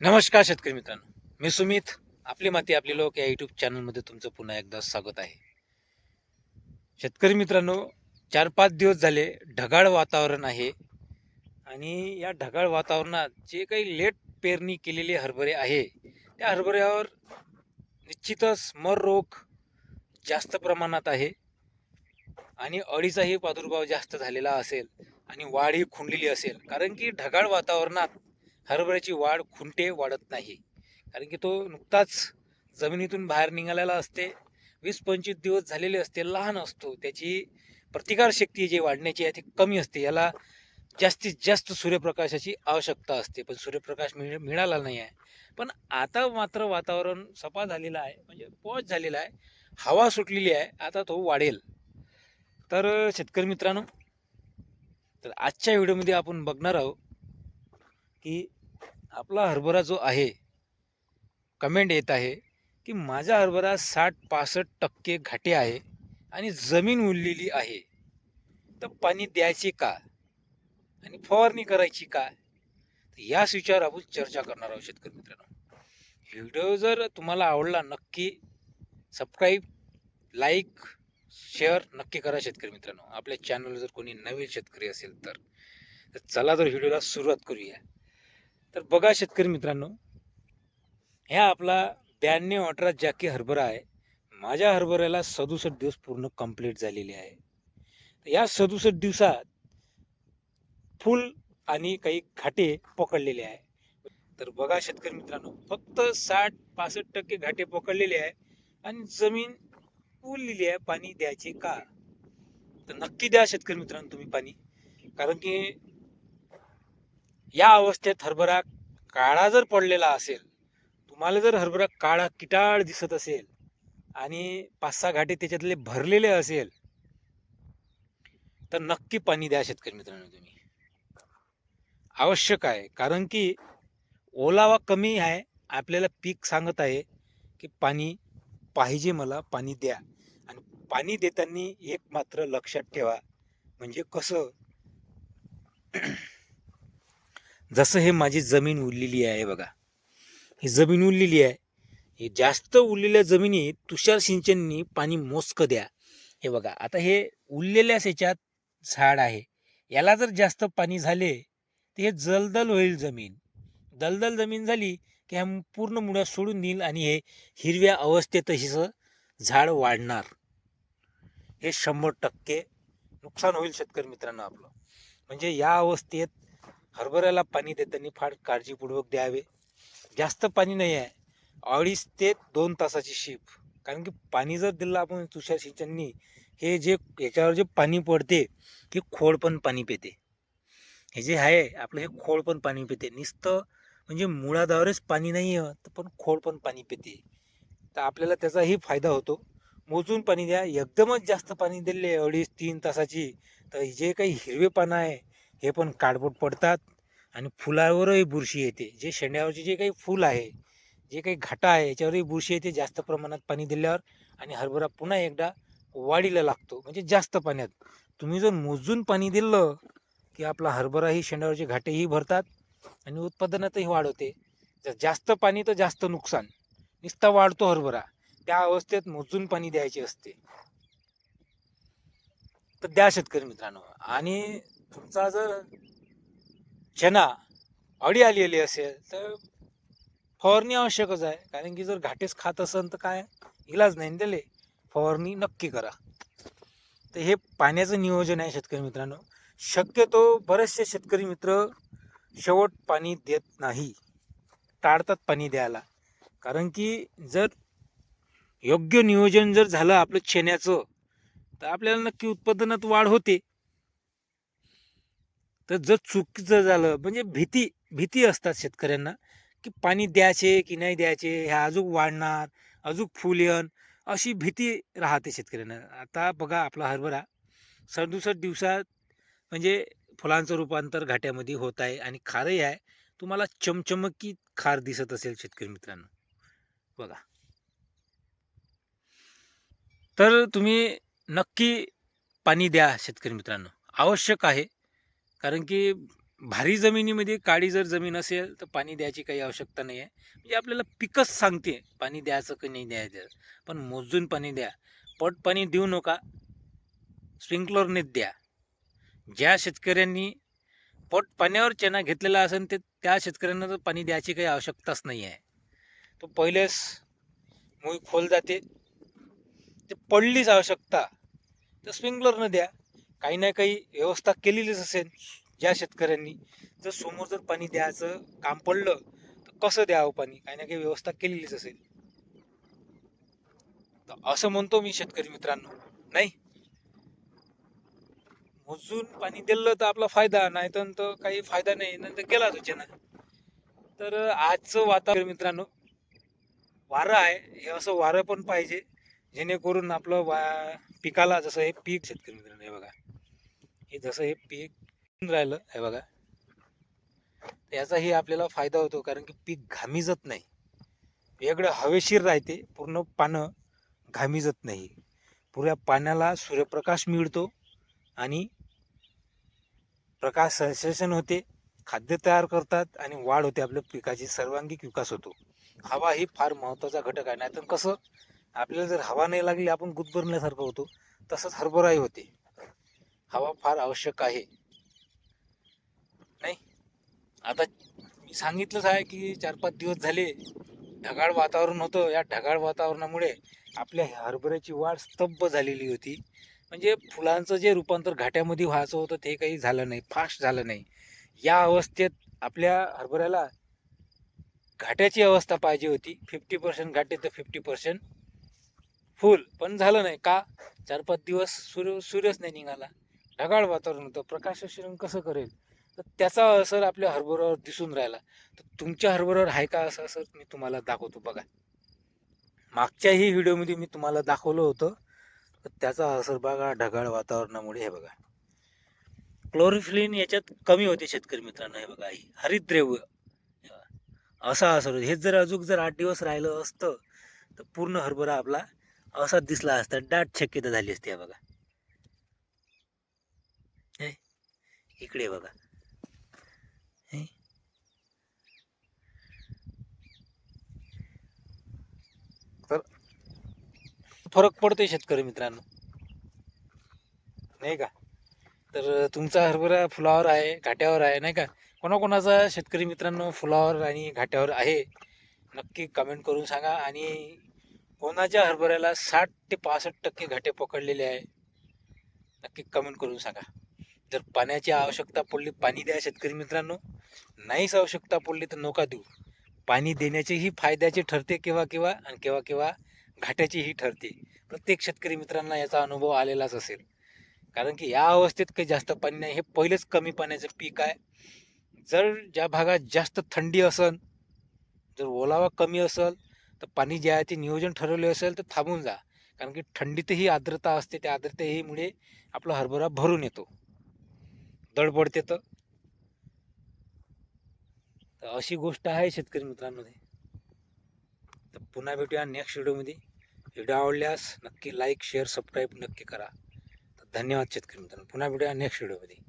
नमस्कार शेतकरी मित्रांनो. मी सुमित. आपली माती आपली लोक या यूट्यूब चॅनलमध्ये तुमचं पुन्हा एकदा स्वागत आहे. शेतकरी मित्रांनो चार पाच दिवस झाले ढगाळ वातावरण आहे आणि या ढगाळ वातावरणात जे काही लेट पेरणी केलेले हरभरे आहे त्या हरभऱ्यावर निश्चितच मर रोग जास्त प्रमाणात आहे आणि अळीचाही प्रादुर्भाव जास्त झालेला असेल आणि वाढ ही खुंडलेली असेल. कारण की ढगाळ वातावरणात हरभऱ्याची वाढ खुंटे वाढत नाही. कारण की तो नुकताच जमिनीतून बाहेर निघालेला असते. वीस पंचवीस दिवस झालेले असते लहान असतो. त्याची प्रतिकारशक्ती जी वाढण्याची आहे ती कमी असते. याला जास्तीत जास्त सूर्यप्रकाशाची आवश्यकता असते. पण सूर्यप्रकाश मिळ मिळाला नाही आहे. पण आता मात्र वातावरण सपा झालेलं आहे. म्हणजे पॉच झालेला आहे. हवा सुटलेली आहे. आता तो वाढेल. तर शेतकरी मित्रांनो तर आजच्या व्हिडिओमध्ये आपण बघणार आहोत की आपला हरभरा जो आहे कमेंट येत आहे की माझा हरभरा साठ पासष्ट टक्के घाटे आहे आणि जमीन उरलेली आहे. तर पाणी द्यायचे का? आणि फवारणी करायची का? तर याच विचार आपण चर्चा करणार आहोत शेतकरी मित्रांनो. व्हिडिओ जर तुम्हाला आवडला नक्की सबस्क्राईब लाईक शेअर नक्की करा शेतकरी मित्रांनो. आपल्या चॅनल जर कोणी नवीन शेतकरी असेल तर तर चला तर व्हिडिओला सुरुवात करूया. तर बघा शेतकरी मित्रांनो ह्या आपला ब्याण्णव अठरा जॅकी हरभरा आहे. माझ्या हरभऱ्याला सदुसष्ट दिवस पूर्ण कंप्लीट झालेले आहे. या सदुसष्ट दिवसात फुल आणि काही घाटे पकडलेले आहे. तर बघा शेतकरी मित्रांनो फक्त साठ पासष्ट टक्के घाटे पकडलेले आहे आणि जमीन उरलेली आहे पाणी द्यायचे का? तर नक्की द्या शेतकरी मित्रांनो तुम्ही पाणी. कारण की या अवस्थेत हरभरा काळा जर पडलेला असेल तुम्हाला जर हरभरा काळा किटाळ दिसत असेल आणि पाच सहा घाटे त्याच्यातले भरलेले असेल तर नक्की पाणी द्या शेतकरी मित्रांनो तुम्ही. आवश्यक आहे कारण की ओलावा कमी आहे आपल्याला पीक सांगत आहे की पाणी पाहिजे मला पाणी द्या. आणि पाणी देताना एक मात्र लक्षात ठेवा म्हणजे कसं? जसं हे माझी जमीन उरलेली आहे बघा. ही जमीन उरलेली आहे. हे जास्त उरलेल्या जमिनीत तुषार सिंचननी पाणी मोजकं द्या. हे बघा आता हे उरलेल्या ह्याच्यात झाड आहे. याला जर जास्त पाणी झाले तर हे जलदल होईल जमीन. दलदल जमीन झाली की ह्या पूर्ण मुळ्या सोडून देईल आणि हे हिरव्या अवस्थेतहीचं झाड वाढणार. हे शंभर टक्के नुकसान होईल शेतकरी मित्रांनो आपलं. म्हणजे या अवस्थेत हरभऱ्याला पाणी देताना फार काळजीपूर्वक द्यावे. जास्त पाणी नाही आहे. अडीच ते दोन तासाची शिप कारण की पाणी जर दिलं आपण तुषार सिंचननी हे जे याच्यावर जे पाणी पडते हे खोड पण पाणी पिते. हे जे आहे आपलं हे खोड पण पाणी पिते. नुसतं म्हणजे मुळादावरच पाणी नाही आहे तर पण खोड पण पाणी पिते. तर आपल्याला त्याचाही फायदा होतो. मोजून पाणी द्या. एकदमच जास्त पाणी दिले अडीच तीन तासाची तर जे काही हिरवे पानं आहे हे पण काळपट पडतात आणि फुलावरही बुरशी येते. जे शेंड्यावरचे जे काही फूल आहे जे काही घाटा आहे याच्यावरही बुरशी येते. जास्त प्रमाणात पाणी दिल्यावर आणि हरभरा पुन्हा एकदा वाढीला लागतो. म्हणजे जास्त पाण्यात. तुम्ही जर मोजून पाणी दिलं की आपला हरभराही शेंड्यावरचे घाटेही भरतात आणि उत्पादनातही वाढ होते. जर जास्त पाणी तर जास्त नुकसान. नुसता वाढतो हरभरा. त्या अवस्थेत मोजून पाणी द्यायचे असते. तर द्या शेतकरी मित्रांनो. आणि तुमचा जर चना अडी आलेली असेल तर फवारणी आवश्यकच आहे. कारण की जर घाटेच खात असेल तर काय? इलाज नाही त्याला. फवारणी नक्की करा. तर हे पाण्याचं नियोजन आहे शेतकरी मित्रांनो. शक्यतो बरेचसे शेतकरी मित्र शेवट पाणी देत नाही. टाळतात पाणी द्यायला. कारण की जर योग्य नियोजन जर झालं आपलं शेण्याचं तर आपल्याला नक्की उत्पादनात वाढ होते. तर जर चुकीचं झालं म्हणजे भीती भीती असतात शेतकऱ्यांना की पाणी द्यायचे की नाही द्यायचे ह्या अजून वाढणार अजून फुल येण अशी भीती राहते शेतकऱ्यांना. आता बघा आपला हरभरा सदुसष्ट दिवसात म्हणजे फुलांचं रूपांतर घाट्यामध्ये होत आहे आणि खारही आहे. तुम्हाला चमचमकी खार दिसत असेल शेतकरी मित्रांनो. बघा. तर तुम्ही नक्की पाणी द्या शेतकरी मित्रांनो. आवश्यक आहे. कारण की भारी जमिनीमध्ये काळी जर जमीन असेल तर पाणी द्यायची काही आवश्यकता नाही आहे. म्हणजे आपल्याला पिकच सांगते पाणी द्यायचं की नाही द्यायचं. पण मोजून पाणी द्या. पट पाणी देऊ नका. स्प्रिंकलरने द्या. ज्या शेतकऱ्यांनी पट पाण्यावर चणा घेतलेला असेल ते त्या शेतकऱ्यांना तर पाणी द्यायची काही आवश्यकताच नाही आहे. तो पहिलेच मुळी खोल जाते. ते पडलीच आवश्यकता. तर स्प्रिंकलरनं द्या. काही ना काही व्यवस्था केलेलीच असेल ज्या शेतकऱ्यांनी. जर समोर जर पाणी द्यायचं काम पडलं तर कसं द्यावं पाणी? काही ना काही व्यवस्था केलेलीच असेल. तर असं म्हणतो मी शेतकरी मित्रांनो. नाही? मोजून पाणी दिलं तर आपला फायदा नाही तर काही फायदा नाही नंतर गेला तुझ्यानं तर आजचं वातावरण मित्रांनो वारं आहे. हे असं वारं पण पाहिजे जेणेकरून आपलं वा पिकाला जसं हे पीक शेतकरी मित्रांनो हे बघा. हे जसं हे पीक राहिलं हे बघा. याचाही आपल्याला फायदा होतो कारण की पीक घामिजत नाही. वेगळं हवेशीर राहते पूर्ण पानं घामिजत नाही. पुऱ्या पाण्याला सूर्यप्रकाश मिळतो आणि प्रकाश संश्लेषण होते खाद्य तयार करतात आणि वाढ होते आपल्या पिकाची सर्वांगीण विकास होतो. हवा ही फार महत्त्वाचा घटक आहे नाहीतर कसं? आपल्याला जर हवा नाही लागली आपण गुदभरण्यासारखं होतो. तसंच हरभराही होते. हवा फार आवश्यक आहे. नाही. आता मी सांगितलंच आहे की चार पाच दिवस झाले ढगाळ वातावरण होतं. या ढगाळ वातावरणामुळे आपल्या हरभऱ्याची वाढ स्तब्ध झालेली होती. म्हणजे फुलांचं जे रूपांतर घाट्यामध्ये व्हायचं होतं ते काही झालं नाही. फास्ट झालं नाही. या अवस्थेत आपल्या हरभऱ्याला घाट्याची अवस्था पाहिजे होती. फिफ्टी पर्सेंट घाटे तर फिफ्टी पर्सेंट फुल. पण झालं नाही. का? चार पाच दिवस सूर्य सूर्यच नाही निघाला. ढगाळ वातावरण होतं प्रकाशशिरण कसं करेल? तर त्याचा असर आपल्या हरभऱ्यावर दिसून राहिला. तर तुमच्या हरभऱ्यावर आहे का असं असर? मी तुम्हाला दाखवतो बघा. मागच्याही व्हिडिओमध्ये मी तुम्हाला दाखवलं होतं. तर त्याचा असर बघा ढगाळ वातावरणामुळे हे बघा. क्लोरोफिलिन याच्यात कमी होते शेतकरी मित्रांनो हे बघा. ही हरितद्रव्य. असा असर हे हेच जर अजून जर आठ दिवस राहिलं असतं तर पूर्ण हरभरा आपला असा दिसला असता. दाट शक्यता झाली असती हे बघा. इकडे बघा तर फरक पडतोय शेतकरी मित्रांनो. नाही का? तर तुमचा हरभरा फुलावर आहे घाट्यावर आहे नाही का? कोणाकोणाचा शेतकरी मित्रांनो फुलावर आणि घाट्यावर आहे? नक्की कमेंट करून सांगा आणि कोणाच्या हरभऱ्याला साठ ते पासष्ट टक्के घाटे पकडलेले आहे नक्की कमेंट करून सांगा. जर पाण्याची आवश्यकता पडली पाणी द्या शेतकरी मित्रांनो. नाहीच आवश्यकता पडली तर नका देऊ. पाणी देण्याचेही फायद्याचे ठरते केव्हा केव्हा आणि केव्हा केव्हा घाट्याचीही ठरते. प्रत्येक शेतकरी मित्रांना याचा अनुभव आलेलाच असेल. कारण की या अवस्थेत काही जास्त पाणी नाही हे पहिलेच कमी पाण्याचं पीक आहे. जर ज्या भागात जास्त थंडी असेल जर ओलावा कमी असेल तर पाणी जे आहे ते नियोजन ठरवले असेल तर थांबून जा. कारण की थंडीतही आर्द्रता असते त्या आर्द्रतेहीमुळे आपला हरभरा भरून येतो. दड पडते तर तर अशी गोष्ट आहे शेतकरी मित्रांमध्ये. तर पुन्हा भेटूया नेक्स्ट व्हिडिओमध्ये व्हिडिओ आवडल्यास नक्की लाईक शेअर सबस्क्राईब नक्की करा. तर धन्यवाद शेतकरी मित्रांनो. पुन्हा भेटूया नेक्स्ट व्हिडिओमध्ये